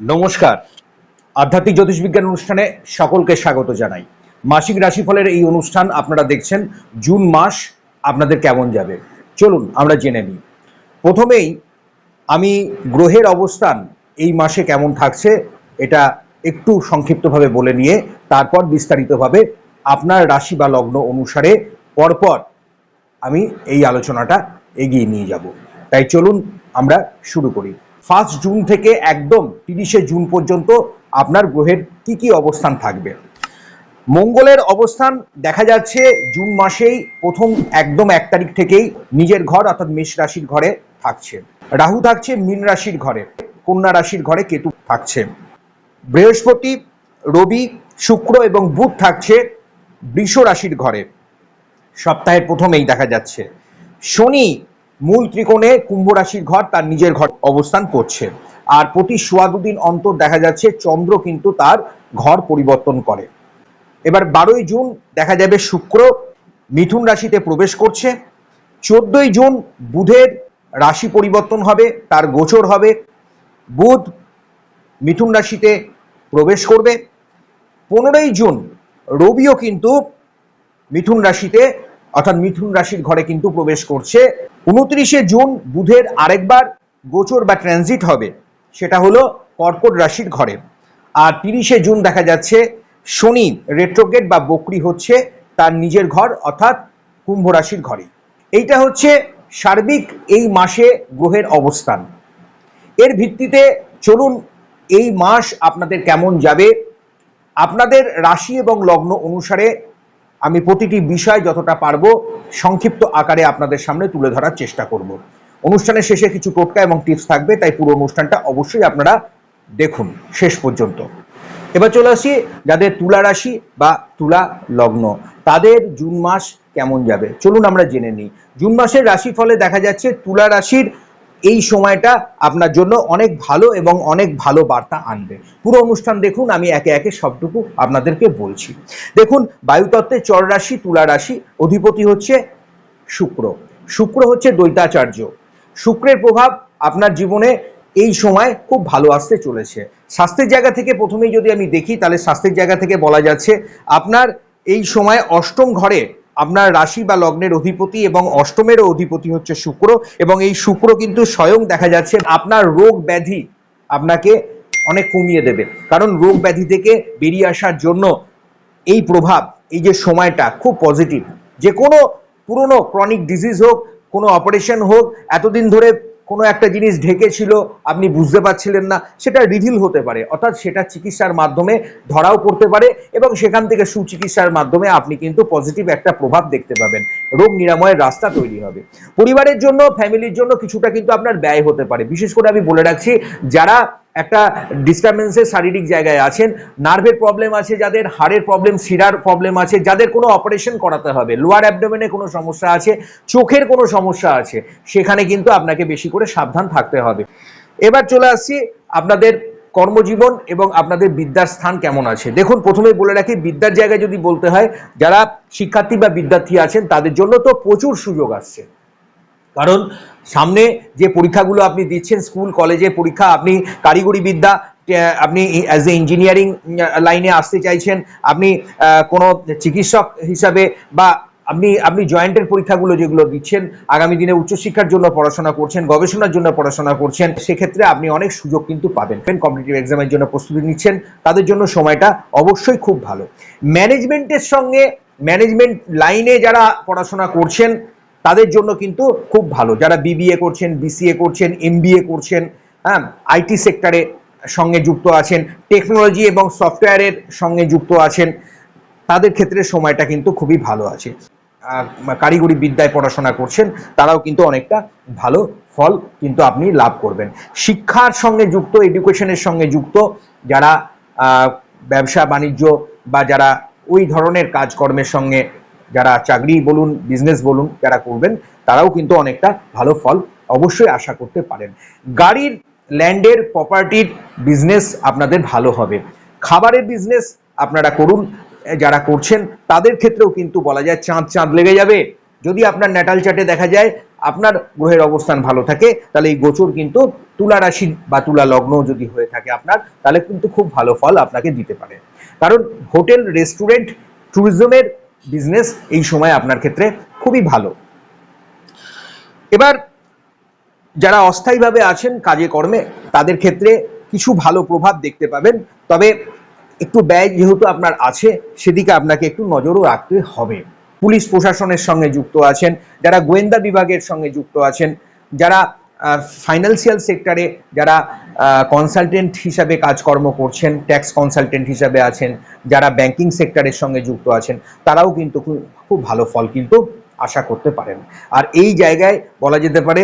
নমস্কার। আধ্যাত্মিক জ্যোতিষবিজ্ঞান অনুষ্ঠানে সকলকে স্বাগত জানাই। মাসিক রাশিফলের এই অনুষ্ঠান আপনারা দেখছেন জুন মাস, আপনাদের কেমন যাবে? চলুন আমরা জেনে নিই। প্রথমেই আমি গ্রহের অবস্থান এই মাসে কেমন থাকছে এটা একটু সংক্ষিপ্তভাবে বলে নিয়ে তারপর বিস্তারিতভাবে আপনার রাশি বা লগ্ন অনুসারে পরপর আমি এই আলোচনাটা এগিয়ে নিয়ে যাব। তাই চলুন আমরা শুরু করি। ফার্স্ট জুন থেকে একদম তিরিশে জুন পর্যন্ত আপনার গ্রহের কি কি অবস্থান থাকবে। মঙ্গলের অবস্থান দেখা যাচ্ছে জুন মাসেই প্রথম একদম এক তারিখ থেকেই নিজের ঘর অর্থাৎ মেষ রাশির ঘরে থাকছে। রাহু থাকছে মীন রাশির ঘরে, কন্যা রাশির ঘরে কেতু থাকছে। বৃহস্পতি, রবি, শুক্র এবং বুধ থাকছে বৃষ রাশির ঘরে। সপ্তাহের প্রথমেই দেখা যাচ্ছে। শনি মূল ত্রিকোণে কুম্ভ রাশির ঘর তার নিজের ঘর অবস্থান করছে। আর প্রতি সোয়া দুদিন অন্তর দেখা যাচ্ছে চন্দ্র কিন্তু তার ঘর পরিবর্তন করে। এবার বারোই জুন দেখা যাবে শুক্র, মিথুন রাশিতে প্রবেশ করছে। চোদ্দই জুন বুধের রাশি পরিবর্তন হবে, তার গোচর হবে। বুধ মিথুন রাশিতে প্রবেশ করবে। পনেরোই জুন রবিও কিন্তু মিথুন রাশিতে, অর্থাৎ মিথুন রাশির ঘরে কিন্তু প্রবেশ করছে। উনত্রিশে জুন বুধের আরেকবার গোচর বা ট্রানজিট হবে, সেটা হলো কর্কট রাশির ঘরে। আর তিরিশে জুন দেখা যাচ্ছে, শনি রেট্রোগেট বা বকরি হচ্ছে তার নিজের ঘর, অর্থাৎ কুম্ভ রাশির ঘরে। এইটা হচ্ছে সার্বিক এই মাসে গ্রহের অবস্থান। এর ভিত্তিতে চলুন এই মাস আপনাদের কেমন যাবে। আপনাদের রাশি এবং লগ্ন অনুসারে আমি প্রতিটি বিষয় যতটা পারব সংক্ষিপ্ত আকারে আপনাদের সামনে তুলে ধরার চেষ্টা করব। অনুষ্ঠানের শেষে কিছু টোটকা এবং টিপস থাকবে, তাই পুরো অনুষ্ঠানটা অবশ্যই আপনারা দেখুন, শেষ পর্যন্ত। এবার চলে আসি যাদের তুলা রাশি বা তুলা লগ্ন। তাদের জুন মাস কেমন যাবে? চলুন আমরা জেনে নিই। জুন মাসের রাশিফলে দেখা যাচ্ছে তুলা রাশির এই সময়টা আপনার জন্য অনেক ভালো এবং অনেক ভালো বার্তা আনবে। পুরো অনুষ্ঠান দেখুন, আমি একে একে সবটুকু আপনাদেরকে বলছি। দেখুন বায়ুতত্ত্বের চর রাশি, তুলা রাশি, অধিপতি হচ্ছে শুক্র। শুক্র হচ্ছে দ্বৈতাচার্য শুক্রের প্রভাব আপনার জীবনে এই সময় খুব ভালো আসতে চলেছে। স্বাস্থ্যের জায়গা থেকে প্রথমেই যদি আমি দেখি, তাহলে স্বাস্থ্যের জায়গা থেকে বলা যাচ্ছে আপনার এই সময় অষ্টম ঘরে আপনার রাশি বা লগ্নের অধিপতি এবং অষ্টমেরও অধিপতি হচ্ছে শুক্র এবং এই শুক্র কিন্তু স্বয়ং দেখা যাচ্ছে আপনার রোগ ব্যাধি আপনাকে অনেক কমিয়ে দেবে। কারণ রোগ ব্যাধি থেকে বেরিয়ে আসার জন্য এই প্রভাব, এই যে সময়টা খুব পজিটিভ যে কোনো পুরনো ক্রনিক ডিজিজ হোক, কোনো অপারেশন হোক, এতদিন ধরে কোনো একটা জিনিস ঢেকে ছিল আপনি বুঝতে পারছিলেন না, সেটা রিভিল হতে পারে। অর্থাৎ সেটা চিকিৎসার মাধ্যমে ধরাও পড়তে পারে এবং সেখান থেকে সুচিকিৎসার মাধ্যমে আপনি কিন্তু পজিটিভ একটা প্রভাব দেখতে পাবেন। রোগ নিরাময়ের রাস্তা তৈরি হবে। পরিবারের জন্য ফ্যামিলির জন্য কিছুটা কিন্তু আপনার ব্যয় হতে পারে। বিশেষ করে আমি বলে রাখছি, যারা একটা ডিস্টারবেন্সের শারীরিক জায়গায় আছেন। নার্ভের প্রবলেম আছে, যাদের হাড়ের প্রবলেম শিরার প্রবলেম আছে, যাদের কোনো অপারেশন করাতে হবে। লোয়ার অ্যাবডোমেনে কোনো সমস্যা আছে, চোখের কোনো সমস্যা আছে, সেখানে কিন্তু আপনাকে বেশি করে সাবধান থাকতে হবে। এবার চলে আসছি আপনাদের কর্মজীবন এবং আপনাদের বিদ্যার স্থান কেমন আছে। দেখুন প্রথমে বলে রাখি, বিদ্যার জায়গায় যদি বলতে হয়, যারা শিক্ষার্থী বা বিদ্যার্থী আছেন, তাদের জন্য তো প্রচুর সুযোগ আসছে। কারণ সামনে যে পরীক্ষাগুলো আপনি দিচ্ছেন, স্কুল, কলেজের পরীক্ষা, আপনি কারিগরি বিদ্যা আপনি অ্যাজ এ ইঞ্জিনিয়ারিং লাইনে আসতে চাইছেন, আপনি কোনো চিকিৎসক হিসাবে বা আপনি আপনি জয়েন্টের পরীক্ষাগুলো যেগুলো দিচ্ছেন, আগামী দিনে উচ্চশিক্ষার জন্য পড়াশোনা করছেন, গবেষণার জন্য পড়াশোনা করছেন, সেক্ষেত্রে আপনি অনেক সুযোগ কিন্তু পাবেন। কম্পিটিটিভ এক্সামের জন্য প্রস্তুতি নিচ্ছেন, তাদের জন্য সময়টা অবশ্যই খুব ভালো। ম্যানেজমেন্টের সঙ্গে ম্যানেজমেন্ট লাইনে যারা পড়াশোনা করছেন তাদের জন্য কিন্তু খুব ভালো। যারা বিবিএ করছেন বিসিএ করছেন এমবিএ করছেন হ্যাঁ আইটি সেক্টরে সঙ্গে যুক্ত আছেন টেকনোলজি এবং সফটওয়্যারের সঙ্গে যুক্ত আছেন, তাদের ক্ষেত্রে সময়টা কিন্তু খুবই ভালো আছে। কারিগরি বিদ্যায় পড়াশোনা করছেন, তারাও কিন্তু অনেকটা ভালো ফল কিন্তু আপনি লাভ করবেন। শিক্ষার সঙ্গে যুক্ত এডুকেশনের সঙ্গে যুক্ত, যারা ব্যবসা, বাণিজ্য বা যারা ওই ধরনের কাজকর্মের সঙ্গে যারা চাকরি বলুন বিজনেস বলুন, যারা করবেন, তারাও কিন্তু অনেকটা ভালো ফল অবশ্যই আশা করতে পারেন। গাড়ির, ল্যান্ডের প্রপার্টির বিজনেস আপনাদের ভালো হবে। খাবারের বিজনেস আপনারা করুন, যারা করছেন, তাদের ক্ষেত্রেও কিন্তু বলা যায় চাঁদ চাঁদ লেগে যাবে। যদি আপনার ন্যাটাল চার্টে দেখা যায়, আপনার গ্রহের অবস্থান ভালো থাকে, তাহলে এই গোচর কিন্তু তুলা রাশি বা তুলা লগ্ন যদি হয়ে থাকে আপনার, তাহলে কিন্তু খুব ভালো ফল আপনাকে দিতে পারে। কারণ হোটেল, রেস্টুরেন্ট ট্যুরিজমের বিজনেস এই সময় আপনার ক্ষেত্রে খুবই ভালো। এবার যারা অস্থায়ীভাবে আছেন কাজে কর্মে, তাদের ক্ষেত্রে কিছু ভালো প্রভাব দেখতে পাবেন। তবে একটু ব্যয় যেহেতু আপনার আছে, সেদিকে আপনাকে একটু নজরও রাখতে হবে। পুলিশ প্রশাসনের সঙ্গে যুক্ত আছেন, যারা গোয়েন্দা বিভাগের সঙ্গে যুক্ত আছেন, যারা ফাইন্যান্সিয়াল সেক্টরে যারা কনসালটেন্ট হিসাবে কাজকর্ম করছেন ট্যাক্স কনসালটেন্ট হিসাবে আছেন, যারা ব্যাংকিং সেক্টরের সঙ্গে যুক্ত আছেন, তারাও কিন্তু খুব ভালো ফল কিন্তু আশা করতে পারেন। আর এই জায়গায় বলা যেতে পারে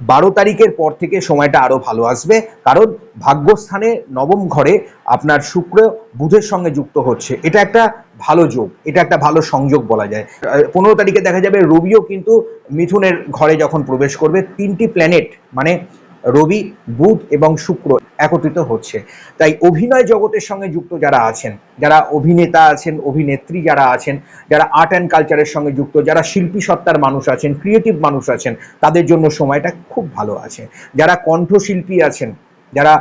বারো তারিখের পর থেকে সময়টা আরও ভালো আসবে। কারণ ভাগ্যস্থানে নবম ঘরে আপনার শুক্র বুধের সঙ্গে যুক্ত হচ্ছে। এটা একটা ভালো যোগ, এটা একটা ভালো সংযোগ বলা যায়। পনেরো তারিখে দেখা যাবে রবিও কিন্তু মিথুনের ঘরে যখন প্রবেশ করবে, তিনটি প্ল্যানেট মানে রবি, বুধ এবং শুক্র। একত্রিত হচ্ছে। তাই অভিনয় জগতের সঙ্গে যুক্ত যারা আছেন, যারা অভিনেতা আছেন, অভিনেত্রী যারা আছেন, যারা আর্ট অ্যান্ড কালচারের সঙ্গে যুক্ত, যারা শিল্পী সত্তার মানুষ আছেন ক্রিয়েটিভ মানুষ আছেন, তাদের জন্য সময়টা খুব ভালো আছে। যারা কণ্ঠশিল্পী আছেন, যারা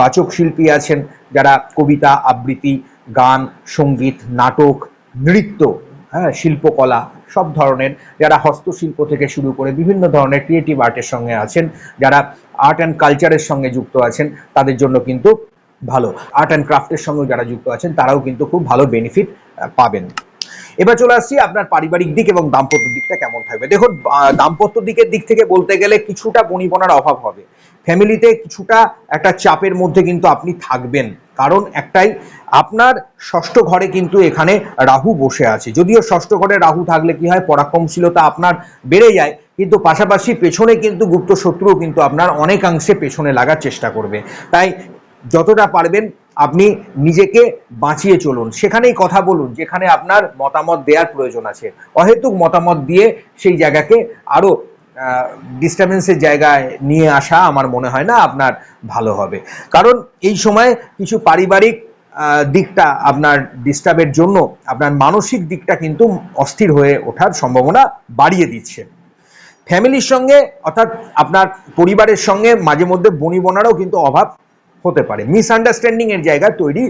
বাচক শিল্পী আছেন, যারা কবিতা, আবৃত্তি, গান, সংগীত, নাটক, নৃত্য হ্যাঁ শিল্পকলা, সব ধরনের যারা হস্তশিল্প থেকে শুরু করে বিভিন্ন ধরনের ক্রিয়েটিভ আর্টের সঙ্গে আছেন, যারা আর্ট অ্যান্ড কালচারের সঙ্গে যুক্ত আছেন, তাদের জন্য কিন্তু ভালো। আর্ট অ্যান্ড ক্রাফটের সঙ্গে যারা যুক্ত আছেন, তারাও কিন্তু খুব ভালো বেনিফিট পাবেন। এবার চলে আসছি আপনার পারিবারিক দিক এবং দাম্পত্য দিকটা কেমন থাকবে। দেখুন দাম্পত্য দিকের দিক থেকে বলতে গেলে কিছুটা বনিবনার অভাব হবে। ফ্যামিলিতে কিছুটা একটা চাপের মধ্যে কিন্তু আপনি থাকবেন। কারণ একটাই, আপনার ষষ্ঠ ঘরে কিন্তু এখানে রাহু বসে আছে। যদিও ষষ্ঠ ঘরে রাহু থাকলে কি হয়, পরাক্রমশীলতা আপনার বেড়ে যায়, কিন্তু পাশাপাশি পেছনে কিন্তু গুপ্ত শত্রুও কিন্তু আপনার অনেকাংশে পেছনে লাগার চেষ্টা করবে। তাই যতটা পারবেন আপনি নিজেকে বাঁচিয়ে চলুন। সেখানেই কথা বলুন, যেখানে আপনার মতামত দেওয়ার প্রয়োজন আছে। অহেতুক মতামত দিয়ে সেই জায়গাকে আরও ডিস্টারবেন্সের জায়গায় নিয়ে আসা আমার মনে হয় না আপনার ভালো হবে। কারণ এই সময় কিছু পারিবারিক দিকটা আপনার ডিস্টার্বের জন্য আপনার মানসিক দিকটা কিন্তু অস্থির হয়ে ওঠার সম্ভাবনা বাড়িয়ে দিচ্ছে। ফ্যামিলির সঙ্গে অর্থাৎ আপনার পরিবারের সঙ্গে মাঝে মধ্যে বনিবনারও কিন্তু অভাব হতে পারে। মিসআন্ডারস্ট্যান্ডিং এর জায়গা তৈরি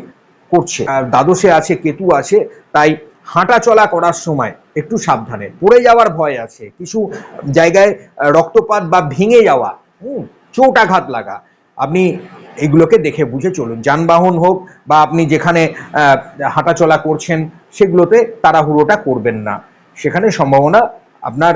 করছে। আর দ্বাদশে আছে, কেতু আছে, তাই হাঁটা চলা করার সময় একটু সাবধানে। পড়ে যাওয়ার ভয় আছে। কিছু জায়গায় রক্তপাত বা ভেঙে যাওয়া, হুম চোট আঘাত লাগা, আপনি এগুলোকে দেখে বুঝে চলুন। যানবাহন হোক বা আপনি যেখানে হাঁটাচলা করছেন, সেগুলোতে তাড়াহুড়োটা করবেন না। সেখানে সম্ভাবনা আপনার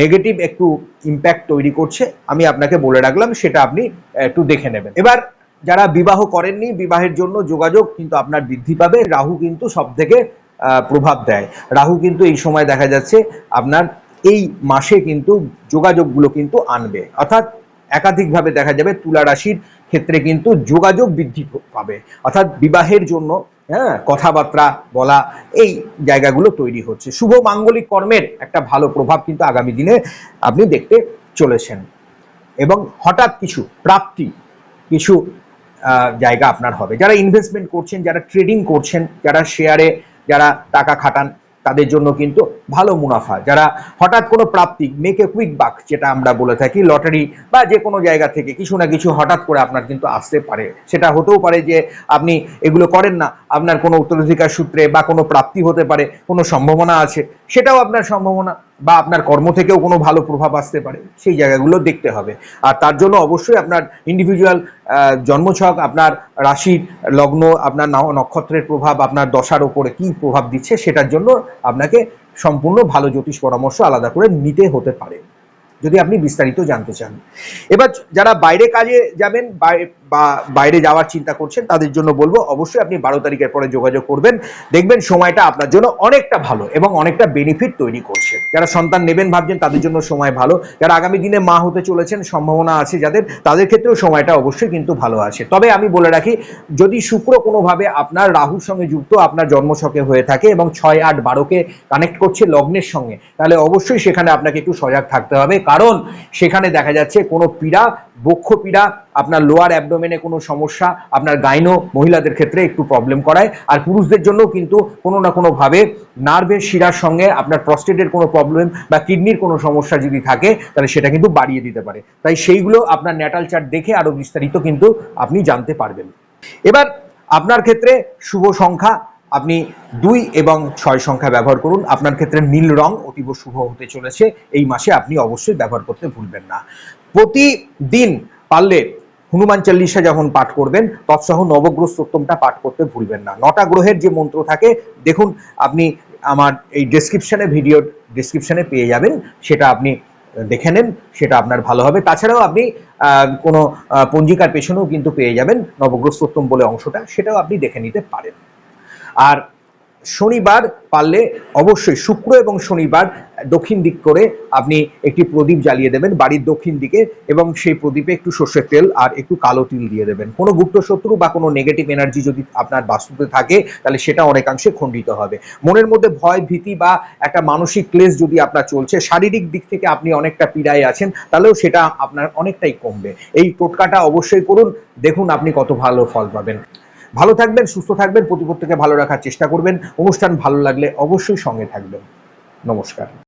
নেগেটিভ একটু ইম্প্যাক্ট তৈরি করছে। আমি আপনাকে বলে রাখলাম, সেটা আপনি একটু দেখে নেবেন। এবার যারা বিবাহ করেননি, বিবাহের জন্য যোগাযোগ কিন্তু আপনার বৃদ্ধি পাবে। রাহু কিন্তু সব থেকে প্রভাব দেয়। রাহু কিন্তু এই সময় দেখা যাচ্ছে আপনার এই মাসে কিন্তু যোগাযোগগুলো কিন্তু আনবে। অর্থাৎ একাধিকভাবে দেখা যাবে তুলা রাশির ক্ষেত্রে কিন্তু যোগাযোগ বৃদ্ধি পাবে। অর্থাৎ বিবাহের জন্য হ্যাঁ কথাবার্তা বলা, এই জায়গাগুলো তৈরি হচ্ছে। শুভ মাঙ্গলিক কর্মের একটা ভালো প্রভাব কিন্তু আগামী দিনে আপনি দেখতে চলেছেন। এবং হঠাৎ কিছু প্রাপ্তি, কিছু জায়গা আপনার হবে। যারা ইনভেস্টমেন্ট করছেন, যারা ট্রেডিং করছেন, যারা শেয়ারে যারা টাকা খাটান, তাদের জন্য কিন্তু ভালো মুনাফা। যারা হঠাৎ কোনো প্রাপ্তি মেক এ কুইক বাক যেটা আমরা বলে থাকি লটারি বা যে কোনো জায়গা থেকে কিছু না কিছু হঠাৎ করে আপনার কিন্তু আসতে পারে। সেটা হতেও পারে যে আপনি এগুলো করেন না, আপনার কোনো উত্তরাধিকার সূত্রে বা কোনো প্রাপ্তি হতে পারে, কোনো সম্ভাবনা আছে, সেটাও আপনার সম্ভাবনা। বা আপনার কর্ম থেকেও কোনো ভালো প্রভাব আসতে পারে, সেই জায়গাগুলো দেখতে হবে। আর তার জন্য অবশ্যই আপনার ইন্ডিভিজুয়াল জন্মছক, আপনার রাশির লগ্ন, আপনার নক্ষত্রের প্রভাব, আপনার দশার ওপরে কি প্রভাব দিচ্ছে সেটার জন্য আপনাকে সম্পূর্ণ ভালো জ্যোতিষ পরামর্শ আলাদা করে নিতে হতে পারে। যদি আপনি বিস্তারিত জানতে চান। এবার যারা বাইরে কাজে যাবেন বা বাইরে যাওয়ার চিন্তা করছেন, তাদের জন্য বলব, অবশ্যই আপনি বারো তারিখের পরে যোগাযোগ করবেন। দেখবেন সময়টা আপনার জন্য অনেকটা ভালো এবং অনেকটা বেনিফিট তৈরি করছে। যারা সন্তান নেবেন ভাবছেন, তাদের জন্য সময় ভালো। যারা আগামী দিনে মা হতে চলেছেন, সম্ভাবনা আছে যাদের, তাদের ক্ষেত্রেও সময়টা অবশ্যই কিন্তু ভালো আছে। তবে আমি বলে রাখি, যদি শুক্র কোনোভাবে আপনার রাহুর সঙ্গে যুক্ত, আপনার জন্মছকে হয়ে থাকে এবং ছয় আট বারোকে কানেক্ট করছে লগ্নের সঙ্গে, তাহলে অবশ্যই সেখানে আপনাকে একটু সজাগ থাকতে হবে। কারণ সেখানে দেখা যাচ্ছে কোনো পীড়া, বক্ষ পীড়া আপনার লোয়ার অ্যাবডোমেনে কোনো সমস্যা, আপনার গাইনো মহিলাদের ক্ষেত্রে একটু প্রবলেম করায়। আর পুরুষদের জন্য কিন্তু কোনো না কোনোভাবে নার্ভের শিরার সঙ্গে আপনার প্রস্টেটের কোনো প্রবলেম বা কিডনির কোনো সমস্যা যদি থাকে, তাহলে সেটা কিন্তু বাড়িয়ে দিতে পারে। তাই সেইগুলো আপনার ন্যাটাল চার্ট দেখে আরও বিস্তারিত কিন্তু আপনি জানতে পারবেন। এবার আপনার ক্ষেত্রে শুভ সংখ্যা, আপনি দুই এবং ছয় সংখ্যা ব্যবহার করুন। আপনার ক্ষেত্রে নীল রং অতীব শুভ হতে চলেছে। এই মাসে আপনি অবশ্যই ব্যবহার করতে ভুলবেন না। প্রতিদিন পারলে হনুমান চল্লিশা যখন পাঠ করবেন, তৎসহ নবগ্রহ স্তোত্রমটা পাঠ করতে ভুলবেন না। নটা গ্রহের যে মন্ত্র থাকে, দেখুন আপনি আমার এই ডেসক্রিপশনে ভিডিও ডেসক্রিপশনে পেয়ে যাবেন, সেটা আপনি দেখে নেন, সেটা আপনার ভালো হবে। তাছাড়াও আপনি কোনো পঞ্জিকার পেছনেও কিন্তু পেয়ে যাবেন নবগ্রহ স্তোত্রম বলে অংশটা, সেটাও আপনি দেখে নিতে পারেন। আর শনিবার পারলে অবশ্যই শুক্র এবং শনিবার দক্ষিণ দিক করে আপনি একটি প্রদীপ জ্বালিয়ে দেবেন বাড়ির দক্ষিণ দিকে এবং সেই প্রদীপে একটু সর্ষের তেল আর একটু কালো তিল দিয়ে দেবেন। কোনো গুপ্ত শত্রু বা কোনো নেগেটিভ এনার্জি যদি আপনার বাস্তুতে থাকে, তাহলে সেটা অনেকাংশে খণ্ডিত হবে। মনের মধ্যে ভয়, ভীতি বা একটা মানসিক ক্লেশ যদি আপনার চলছে, শারীরিক দিক থেকে আপনি অনেকটা পীড়ায় আছেন, তাহলেও সেটা আপনার অনেকটাই কমবে। এই টোটকাটা অবশ্যই করুন। দেখুন আপনি কত ভালো ফল পাবেন। ভালো থাকবেন, সুস্থ থাকবেন, প্রতিপত্তকে ভালো রাখার চেষ্টা করবেন। অনুষ্ঠান ভালো লাগলে অবশ্যই সঙ্গে থাকবেন। নমস্কার।